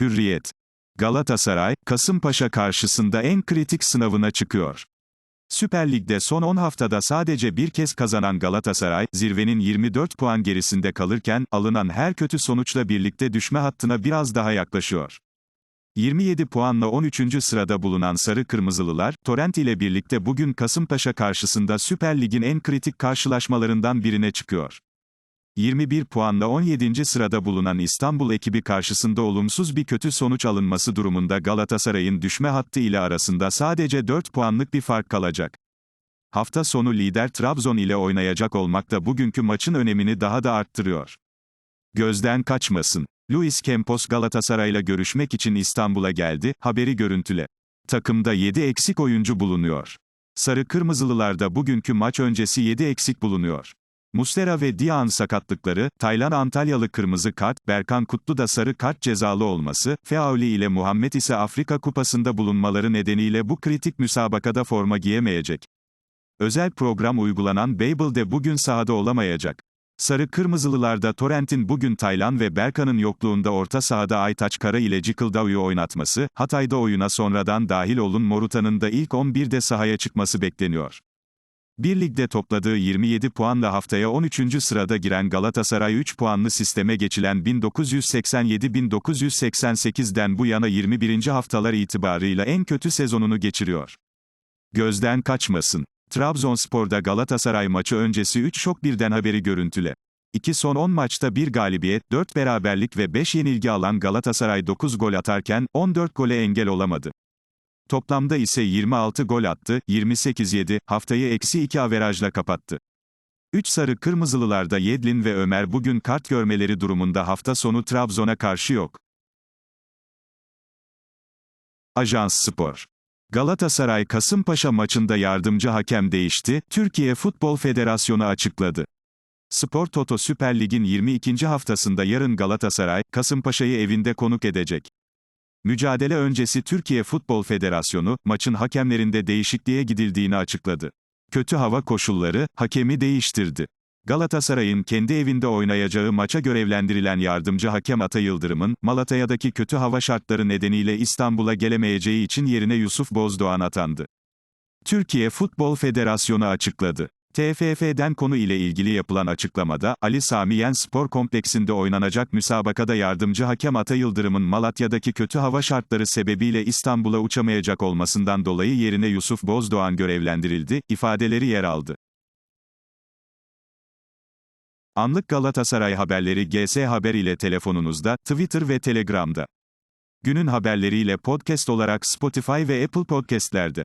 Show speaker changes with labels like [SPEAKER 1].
[SPEAKER 1] Hürriyet. Galatasaray, Kasımpaşa karşısında en kritik sınavına çıkıyor. Süper Lig'de son 10 haftada sadece bir kez kazanan Galatasaray, zirvenin 24 puan gerisinde kalırken, alınan her kötü sonuçla birlikte düşme hattına biraz daha yaklaşıyor. 27 puanla 13. sırada bulunan Sarı Kırmızılılar, Torrent ile birlikte bugün Kasımpaşa karşısında Süper Lig'in en kritik karşılaşmalarından birine çıkıyor. 21 puanla 17. sırada bulunan İstanbul ekibi karşısında olumsuz bir kötü sonuç alınması durumunda Galatasaray'ın düşme hattı ile arasında sadece 4 puanlık bir fark kalacak. Hafta sonu lider Trabzon ile oynayacak olmak da bugünkü maçın önemini daha da arttırıyor. Gözden kaçmasın. Luis Campos Galatasaray'la görüşmek için İstanbul'a geldi, haberi görüntüle. Takımda 7 eksik oyuncu bulunuyor. Sarı Kırmızılılarda bugünkü maç öncesi 7 eksik bulunuyor. Muslera ve Dian sakatlıkları, Taylan Antalyalı kırmızı kart, Berkan Kutlu da sarı kart cezalı olması, Feauli ile Muhammed ise Afrika Kupası'nda bulunmaları nedeniyle bu kritik müsabakada forma giyemeyecek. Özel program uygulanan Babel de bugün sahada olamayacak. Sarı Kırmızılılarda Torrent'in bugün Taylan ve Berkan'ın yokluğunda orta sahada Aytaç Kara ile Cikıldau'yu oynatması, Hatay'da oyuna sonradan dahil olun Moruta'nın da ilk 11'de sahaya çıkması bekleniyor. Bir ligde topladığı 27 puanla haftaya 13. sırada giren Galatasaray 3 puanlı sisteme geçilen 1987-1988'den bu yana 21. haftalar itibarıyla en kötü sezonunu geçiriyor. Gözden kaçmasın. Trabzonspor'da Galatasaray maçı öncesi 3 şok birden haberi görüntüle. 2 son 10 maçta 1 galibiyet, 4 beraberlik ve 5 yenilgi alan Galatasaray 9 gol atarken, 14 gole engel olamadı. Toplamda ise 26 gol attı, 28-7, haftayı eksi 2 averajla kapattı. 3 sarı kırmızılılarda Yedlin ve Ömer bugün kart görmeleri durumunda hafta sonu Trabzon'a karşı yok. Ajans Spor Galatasaray Kasımpaşa maçında yardımcı hakem değişti, Türkiye Futbol Federasyonu açıkladı. Spor Toto Süper Lig'in 22. haftasında yarın Galatasaray, Kasımpaşa'yı evinde konuk edecek. Mücadele öncesi Türkiye Futbol Federasyonu, maçın hakemlerinde değişikliğe gidildiğini açıkladı. Kötü hava koşulları, hakemi değiştirdi. Galatasaray'ın kendi evinde oynayacağı maça görevlendirilen yardımcı hakem Ata Yıldırım'ın, Malataya'daki kötü hava şartları nedeniyle İstanbul'a gelemeyeceği için yerine Yusuf Bozdoğan atandı. Türkiye Futbol Federasyonu açıkladı. TFF'den konu ile ilgili yapılan açıklamada, Ali Sami Yen Spor Kompleksinde oynanacak müsabakada yardımcı hakem Ata Yıldırım'ın Malatya'daki kötü hava şartları sebebiyle İstanbul'a uçamayacak olmasından dolayı yerine Yusuf Bozdoğan görevlendirildi, ifadeleri yer aldı. Anlık Galatasaray haberleri GS Haber ile telefonunuzda, Twitter ve Telegram'da. Günün haberleriyle podcast olarak Spotify ve Apple Podcast'lerde.